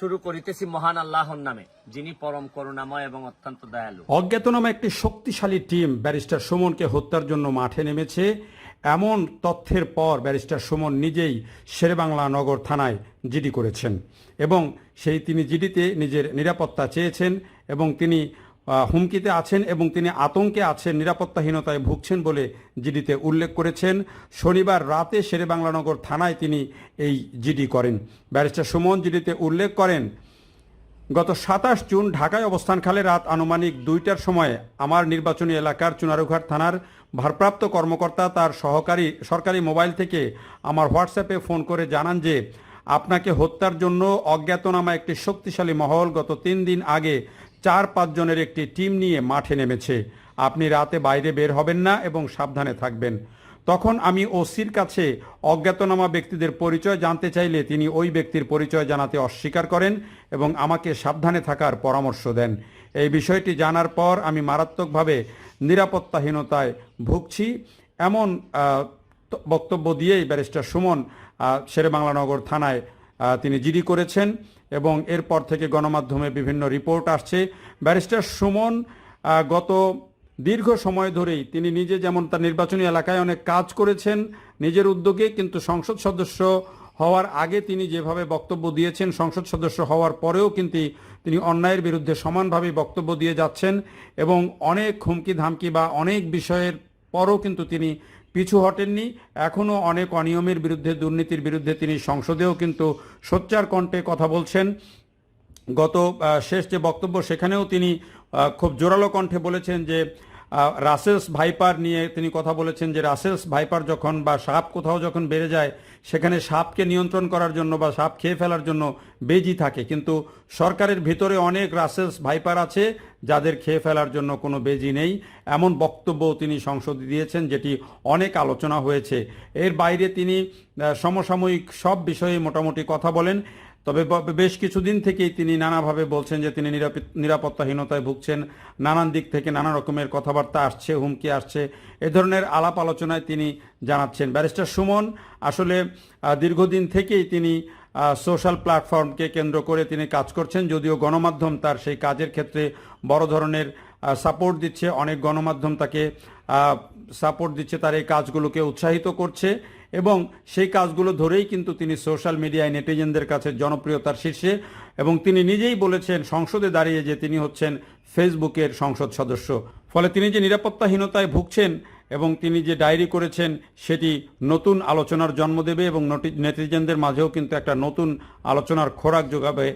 শুরু করিতেছি মহান আল্লাহর নামে, যিনি পরম করুণাময় এবং অত্যন্ত দয়ালু। অজ্ঞাতনামা একটি শক্তিশালী টিম ব্যারিস্টার সুমনকে হত্যার জন্য মাঠে নেমেছে। এমন তথ্যের পর ব্যারিস্টার সুমন নিজেই শেরেবাংলা নগর থানায় জিডি করেছেন এবং সেই তিনি জিডিতে নিজের নিরাপত্তা চেয়েছেন এবং তিনি হুমকিতে আছেন এবং তিনি আতঙ্কে আছেন, নিরাপত্তাহীনতায় ভুগছেন বলে জিডিতে উল্লেখ করেছেন। শনিবার রাতে শেরেবাংলানগর থানায় তিনি এই জিডি করেন। ব্যারিস্টার সুমন জিডিতে উল্লেখ করেন, গত সাতাশ জুন ঢাকায় অবস্থানকালে রাত আনুমানিক দুইটার সময় আমার নির্বাচনী এলাকার চুনারুঘাট থানার ভারপ্রাপ্ত কর্মকর্তা তার সহকারী, সরকারি মোবাইল থেকে আমার হোয়াটসঅ্যাপে ফোন করে জানান যে, আপনাকে হত্যার জন্য অজ্ঞাতনামা একটি শক্তিশালী মহল গত তিন দিন আগে চার পাঁচজনের একটি টিম নিয়ে মাঠে নেমেছে। আপনি রাতে বাইরে বের হবেন না এবং সাবধানে থাকবেন। তখন আমি ওসির কাছে অজ্ঞাতনামা ব্যক্তিদের পরিচয় জানতে চাইলে তিনি ওই ব্যক্তির পরিচয় জানাতে অস্বীকার করেন এবং আমাকে সাবধানে থাকার পরামর্শ দেন। এই বিষয়টি জানার পর আমি মারাত্মকভাবে নিরাপত্তাহীনতায় ভুগছি। এমন বক্তব্য দিয়েই ব্যারিস্টার সুমন আহ, শেরেবাংলানগর থানায় তিনি জিডি করেছেন এবং এরপর থেকে গণমাধ্যমে বিভিন্ন রিপোর্ট আসছে। ব্যারিস্টার সুমন গত দীর্ঘ সময় ধরেই তিনি নিজে যেমন তার নির্বাচনী এলাকায় অনেক কাজ করেছেন নিজের উদ্যোগে, কিন্তু সংসদ সদস্য হওয়ার আগে তিনি যেভাবে বক্তব্য দিয়েছেন, সংসদ সদস্য হওয়ার পরেও কিন্তু তিনি অন্যায়ের বিরুদ্ধে সমানভাবে বক্তব্য দিয়ে যাচ্ছেন এবং অনেক হুমকি ধামকি বা অনেক বিষয়ের পরও কিন্তু তিনি পিছু হটেননি। এখনও অনেক অনিয়মের বিরুদ্ধে, দুর্নীতির বিরুদ্ধে তিনি সংসদেও কিন্তু সোচ্চার কণ্ঠে কথা বলছেন। গত শেষ যে বক্তব্য সেখানেও তিনি খুব জোরালো কণ্ঠে বলেছেন যে রাসেলস ভাইপার নিয়ে তিনি কথা বলেছেন যে রাসেলস ভাইপার যখন বা সাপ কোথাও যখন বেড়ে যায়, সেখানে সাপকে নিয়ন্ত্রণ করার জন্য বা সাপ খেয়ে ফেলার জন্য বেজি থাকে। কিন্তু সরকারের ভিতরে অনেক রাসেলস ভাইপার আছে, যাদের খেয়ে ফেলার জন্য কোনো বেজি নেই। এমন বক্তব্য তিনি সংসদে দিয়েছেন, যেটি অনেক আলোচনা হয়েছে। এর বাইরে তিনি সমসাময়িক সব বিষয়ে মোটামুটি কথা বলেন। তবে বেশ কিছুদিন থেকেই তিনি নানাভাবে বলছেন যে তিনি নিরাপি- নিরাপত্তাহীনতায় ভুগছেন, নানান দিক থেকে নানা রকমের কথাবার্তা আসছে, হুমকি আসছে। এ ধরনের আলাপ আলোচনায় তিনি জানাচ্ছেন। ব্যারিস্টার সুমন, আসলে দীর্ঘদিন থেকেই তিনি সোশ্যাল প্ল্যাটফর্মকে কেন্দ্র করে তিনি কাজ করছেন, যদিও গণমাধ্যম তার সেই কাজের ক্ষেত্রে বড় ধরনের সাপোর্ট দিচ্ছে। অনেক গণমাধ্যম তাকে সাপোর্ট দিচ্ছে, তার এই কাজগুলোকে উৎসাহিত করছে এবং সেই কাজগুলো ধরেই কিন্তু তিনি সোশ্যাল মিডিয়ায় নেটিজেনদের কাছে জনপ্রিয়তার শীর্ষে এবং তিনি নিজেই বলেছেন, সংসদে দাঁড়িয়ে যে তিনি হচ্ছেন ফেসবুকের সংসদ সদস্য। ফলে তিনি যে নিরাপত্তাহীনতায় ভুগছেন এবং তিনি যে ডায়েরি করেছেন, সেটি নতুন আলোচনার জন্ম দেবে এবং নটি- নেটিজেনদের মাঝেও কিন্তু একটা নতুন আলোচনার খোরাক যোগাবে।